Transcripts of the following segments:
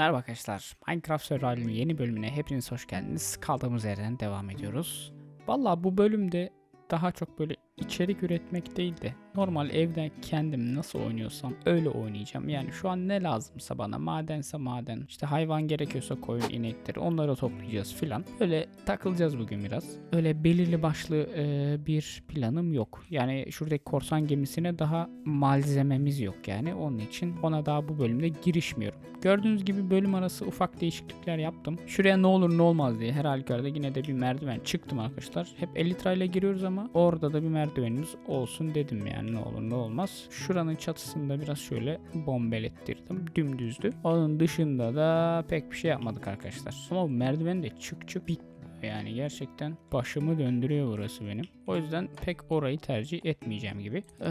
Merhaba arkadaşlar. Minecraft Survival'in yeni bölümüne hepiniz hoş geldiniz. Kaldığımız yerden devam ediyoruz. Valla bu bölümde daha çok böyle içerik üretmek değil de normal evden kendim nasıl oynuyorsam öyle oynayacağım. Yani şu an ne lazımsa bana madense maden işte hayvan gerekiyorsa koyun inekleri onları toplayacağız filan. Böyle takılacağız bugün biraz. Öyle belirli başlı e, bir planım yok. Yani şuradaki korsan gemisine daha malzememiz yok yani. Onun için ona daha bu bölümde girişmiyorum. Gördüğünüz gibi bölüm arası ufak değişiklikler yaptım. Şuraya ne olur ne olmaz diye her halükarda yine de bir merdiven çıktım arkadaşlar. Hep 50 lirayla giriyoruz ama orada da bir merdivenimiz olsun dedim yani ne olur ne olmaz. Şuranın çatısında biraz şöyle bombelettirdim. Dümdüzdü. Onun dışında da pek bir şey yapmadık arkadaşlar. Ama bu merdiven de çık çık bitmiyor. Yani gerçekten başımı döndürüyor burası benim. O yüzden pek orayı tercih etmeyeceğim gibi. Ee,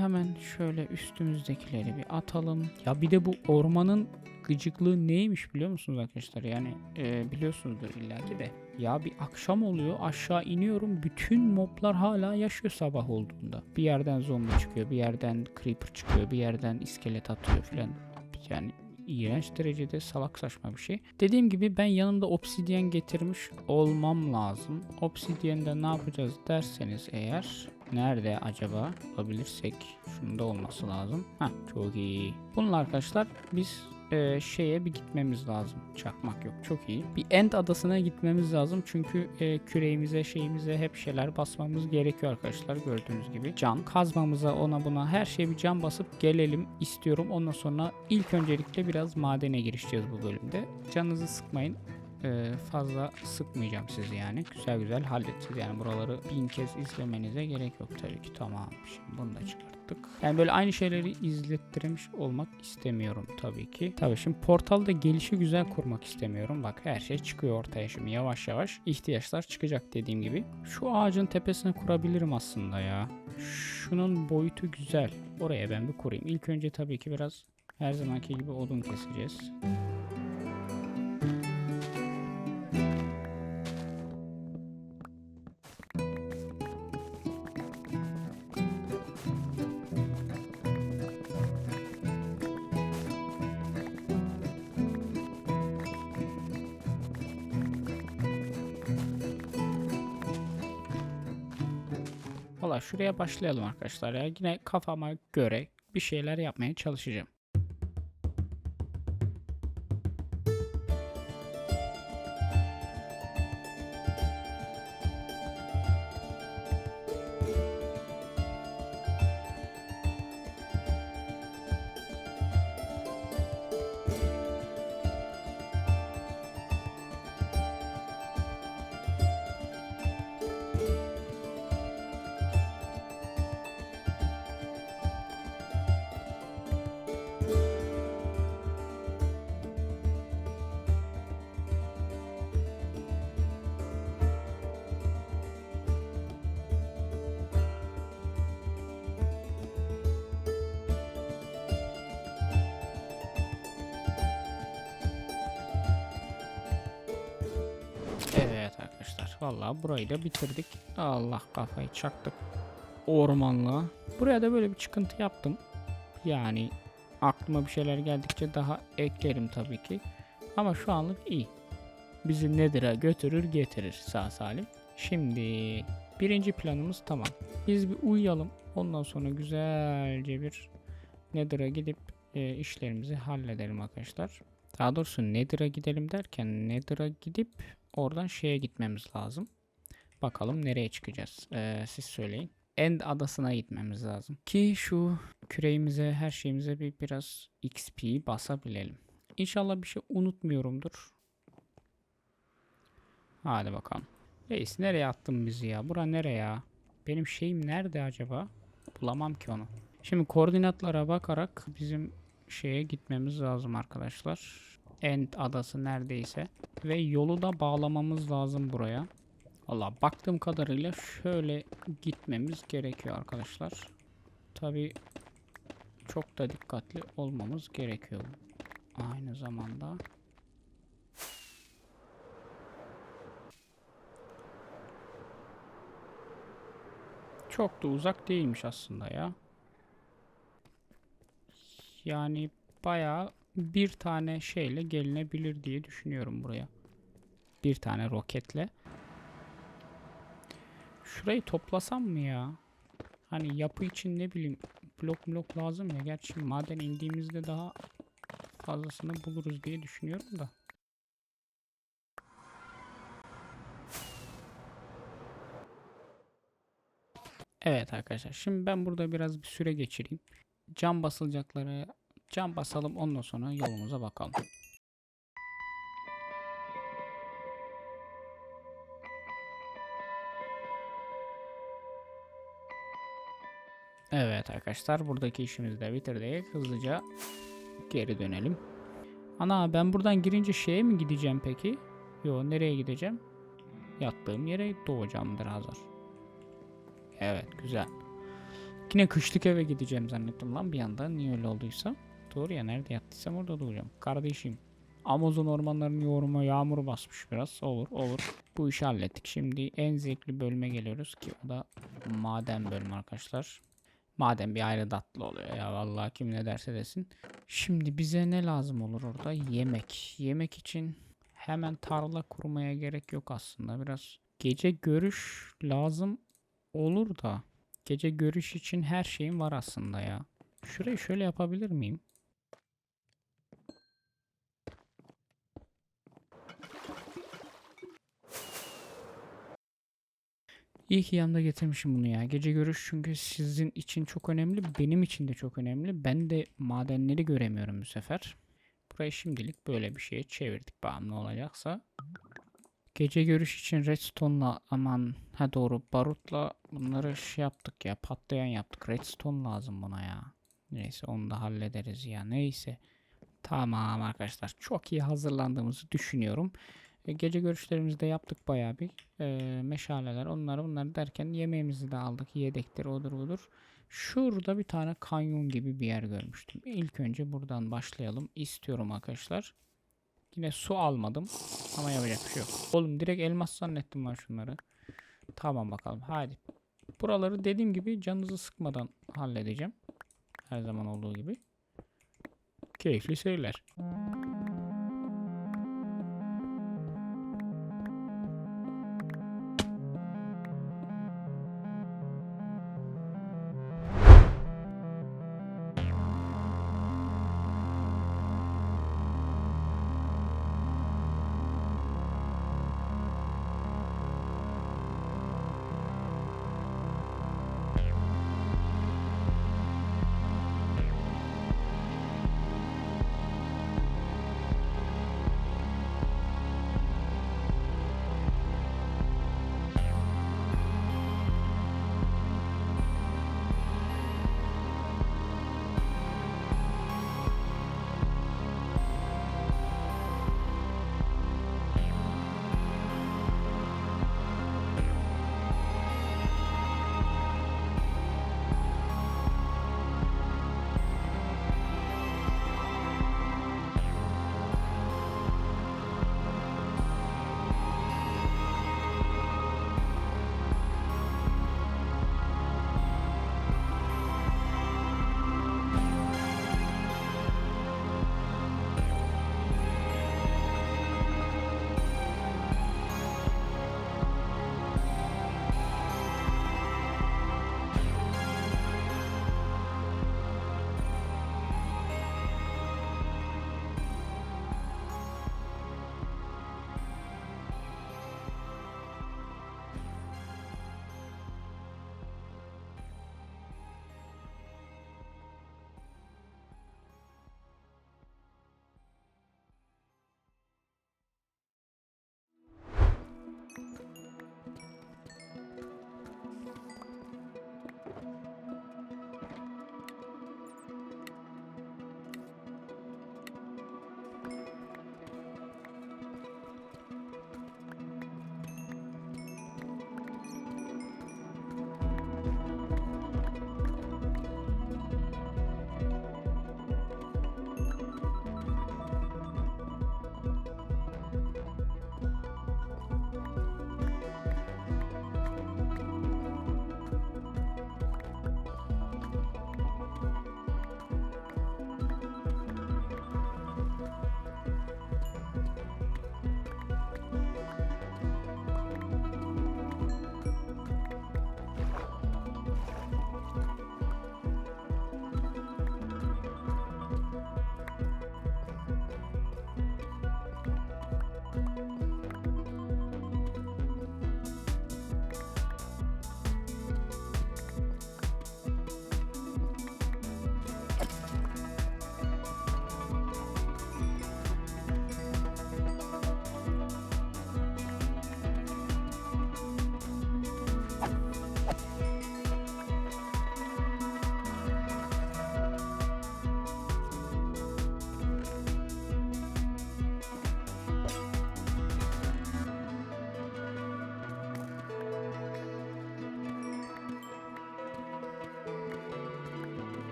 hemen şöyle üstümüzdekileri bir atalım. Ya bir de bu ormanın gıcıklığı neymiş biliyor musunuz arkadaşlar? Yani e, biliyorsunuzdur illaki de. Ya bir akşam oluyor aşağı iniyorum bütün moblar hala yaşıyor sabah olduğunda. Bir yerden zombi çıkıyor bir yerden creeper çıkıyor bir yerden iskelet atıyor filan. Yani iğrenç derecede salak saçma bir şey. Dediğim gibi ben yanımda obsidyen getirmiş olmam lazım. Obsidyende ne yapacağız derseniz eğer nerede acaba bulabilirsek şunda olması lazım. Ha çok iyi. Bununla arkadaşlar biz e, şeye bir gitmemiz lazım. Çakmak yok. Çok iyi. Bir End adasına gitmemiz lazım. Çünkü e, küreğimize şeyimize hep şeyler basmamız gerekiyor arkadaşlar. Gördüğünüz gibi. Can. Kazmamıza ona buna her şeye bir can basıp gelelim istiyorum. Ondan sonra ilk öncelikle biraz madene girişeceğiz bu bölümde. Canınızı sıkmayın e, fazla sıkmayacağım sizi yani. Güzel güzel halledeceğiz yani buraları bin kez izlemenize gerek yok tabii ki. Tamam şimdi bunu da çıkarttık. Yani böyle aynı şeyleri izlettirmiş olmak istemiyorum tabii ki. Tabii şimdi portalda gelişi güzel kurmak istemiyorum. Bak her şey çıkıyor ortaya şimdi yavaş yavaş. ihtiyaçlar çıkacak dediğim gibi. Şu ağacın tepesine kurabilirim aslında ya. Şunun boyutu güzel. Oraya ben bir kurayım. İlk önce tabii ki biraz her zamanki gibi odun keseceğiz. Valla şuraya başlayalım arkadaşlar ya. Yine kafama göre bir şeyler yapmaya çalışacağım. Vallahi burayı da bitirdik. Allah kafayı çaktık. Ormanla. Buraya da böyle bir çıkıntı yaptım. Yani aklıma bir şeyler geldikçe daha eklerim tabii ki. Ama şu anlık iyi. Bizi Nether'a götürür getirir sağ salim. Şimdi birinci planımız tamam. Biz bir uyuyalım. Ondan sonra güzelce bir Nether'a gidip e, işlerimizi halledelim arkadaşlar. Daha doğrusu Nether'a gidelim derken Nether'a gidip oradan şeye gitmemiz lazım. Bakalım nereye çıkacağız. Ee, siz söyleyin. End adasına gitmemiz lazım. Ki şu küreğimize her şeyimize bir biraz XP basabilelim. İnşallah bir şey unutmuyorumdur. Hadi bakalım. Reis nereye attın bizi ya? Bura nereye ya? Benim şeyim nerede acaba? Bulamam ki onu. Şimdi koordinatlara bakarak bizim şeye gitmemiz lazım arkadaşlar. End adası neredeyse. Ve yolu da bağlamamız lazım buraya. Valla baktığım kadarıyla şöyle gitmemiz gerekiyor arkadaşlar. Tabi çok da dikkatli olmamız gerekiyor. Aynı zamanda. Çok da uzak değilmiş aslında ya. Yani bayağı bir tane şeyle gelinebilir diye düşünüyorum buraya. Bir tane roketle. Şurayı toplasam mı ya? Hani yapı için ne bileyim blok blok lazım ya. Gerçi maden indiğimizde daha fazlasını buluruz diye düşünüyorum da. Evet arkadaşlar. Şimdi ben burada biraz bir süre geçireyim. Cam basılacakları cam basalım ondan sonra yolumuza bakalım. Evet arkadaşlar buradaki işimizi de bitirdik. Hızlıca geri dönelim. Ana ben buradan girince şeye mi gideceğim peki? Yo nereye gideceğim? Yattığım yere doğacağımdır hazır. Evet güzel. Yine kışlık eve gideceğim zannettim lan bir anda. Niye öyle olduysa. Doğru ya nerede yattıysam orada doğacağım. Kardeşim. Amazon ormanlarının yoğurma yağmur basmış biraz. Olur olur. Bu işi hallettik. Şimdi en zevkli bölüme geliyoruz ki o da maden bölümü arkadaşlar. Maden bir ayrı tatlı oluyor ya vallahi kim ne derse desin. Şimdi bize ne lazım olur orada? Yemek. Yemek için hemen tarla kurmaya gerek yok aslında. Biraz gece görüş lazım olur da. Gece görüş için her şeyim var aslında ya. Şurayı şöyle yapabilir miyim? İyi ki yanımda getirmişim bunu ya. Gece görüş çünkü sizin için çok önemli. Benim için de çok önemli. Ben de madenleri göremiyorum bu sefer. Burayı şimdilik böyle bir şeye çevirdik. Ne olacaksa. Gece görüş için redstone'la aman ha doğru barutla bunları şey yaptık ya patlayan yaptık. Redstone lazım buna ya. Neyse onu da hallederiz ya. Neyse. Tamam arkadaşlar. Çok iyi hazırlandığımızı düşünüyorum. E, gece görüşlerimizi de yaptık bayağı bir. E, meşaleler onları bunları derken yemeğimizi de aldık. Yedektir odur budur. Şurada bir tane kanyon gibi bir yer görmüştüm. İlk önce buradan başlayalım istiyorum arkadaşlar. Yine su almadım. Ama yapacak bir şey yok. Oğlum direkt elmas zannettim ben şunları. Tamam bakalım. Hadi. Buraları dediğim gibi canınızı sıkmadan halledeceğim. Her zaman olduğu gibi. Keyifli seyirler.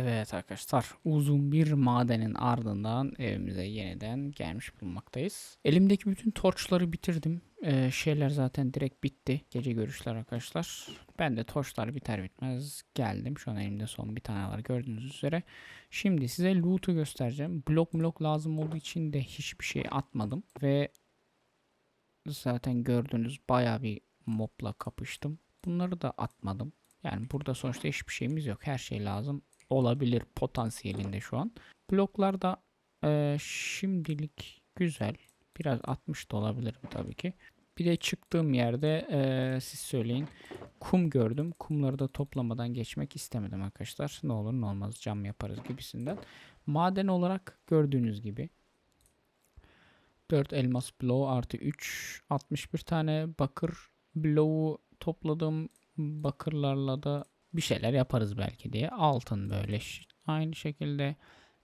Evet arkadaşlar uzun bir madenin ardından evimize yeniden gelmiş bulunmaktayız. Elimdeki bütün torçları bitirdim. Ee, şeyler zaten direkt bitti. Gece görüşler arkadaşlar. Ben de torçlar biter bitmez geldim. Şu an elimde son bir tane var gördüğünüz üzere. Şimdi size loot'u göstereceğim. Blok blok lazım olduğu için de hiçbir şey atmadım. Ve zaten gördüğünüz baya bir mobla kapıştım. Bunları da atmadım. Yani burada sonuçta hiçbir şeyimiz yok. Her şey lazım olabilir potansiyelinde şu an. Bloklar da eee, şimdilik güzel. Biraz 60 da olabilirim tabii ki. Bir de çıktığım yerde eee, siz söyleyin kum gördüm. Kumları da toplamadan geçmek istemedim arkadaşlar. Ne olur ne olmaz cam yaparız gibisinden. Maden olarak gördüğünüz gibi 4 elmas bloğu artı 3 61 tane bakır bloğu topladım. Bakırlarla da bir şeyler yaparız belki diye. Altın böyle aynı şekilde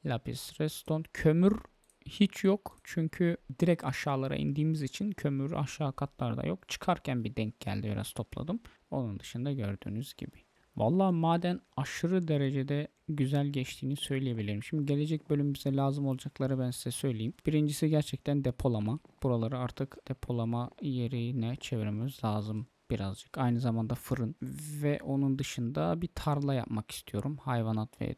lapis redstone kömür hiç yok çünkü direkt aşağılara indiğimiz için kömür aşağı katlarda yok. Çıkarken bir denk geldi biraz topladım. Onun dışında gördüğünüz gibi. Vallahi maden aşırı derecede güzel geçtiğini söyleyebilirim. Şimdi gelecek bölüm bize lazım olacakları ben size söyleyeyim. Birincisi gerçekten depolama. Buraları artık depolama yerine çevirmemiz lazım birazcık. Aynı zamanda fırın ve onun dışında bir tarla yapmak istiyorum. Hayvanat ve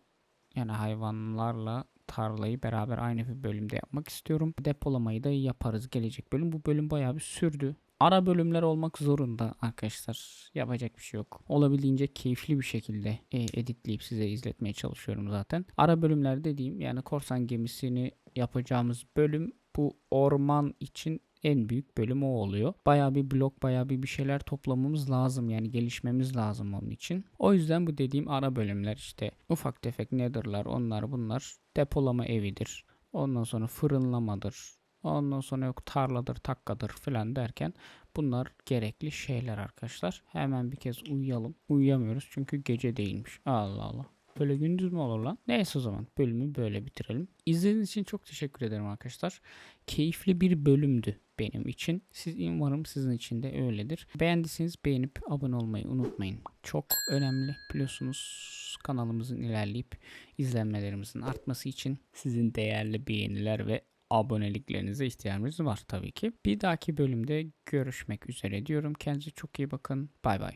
yani hayvanlarla tarlayı beraber aynı bir bölümde yapmak istiyorum. Depolamayı da yaparız gelecek bölüm. Bu bölüm bayağı bir sürdü. Ara bölümler olmak zorunda arkadaşlar. Yapacak bir şey yok. Olabildiğince keyifli bir şekilde e, editleyip size izletmeye çalışıyorum zaten. Ara bölümler dediğim yani korsan gemisini yapacağımız bölüm bu orman için en büyük bölüm o oluyor. Bayağı bir blok, bayağı bir bir şeyler toplamamız lazım. Yani gelişmemiz lazım onun için. O yüzden bu dediğim ara bölümler işte ufak tefek nether'lar, onlar bunlar depolama evidir. Ondan sonra fırınlamadır. Ondan sonra yok tarladır, takkadır filan derken bunlar gerekli şeyler arkadaşlar. Hemen bir kez uyuyalım. Uyuyamıyoruz çünkü gece değilmiş. Allah Allah. Böyle gündüz mü olur lan? Neyse o zaman bölümü böyle bitirelim. İzlediğiniz için çok teşekkür ederim arkadaşlar. Keyifli bir bölümdü benim için. Siz umarım sizin için de öyledir. Beğendiyseniz beğenip abone olmayı unutmayın. Çok önemli biliyorsunuz kanalımızın ilerleyip izlenmelerimizin artması için sizin değerli beğeniler ve aboneliklerinize ihtiyacımız var tabii ki. Bir dahaki bölümde görüşmek üzere diyorum. Kendinize çok iyi bakın. Bay bay.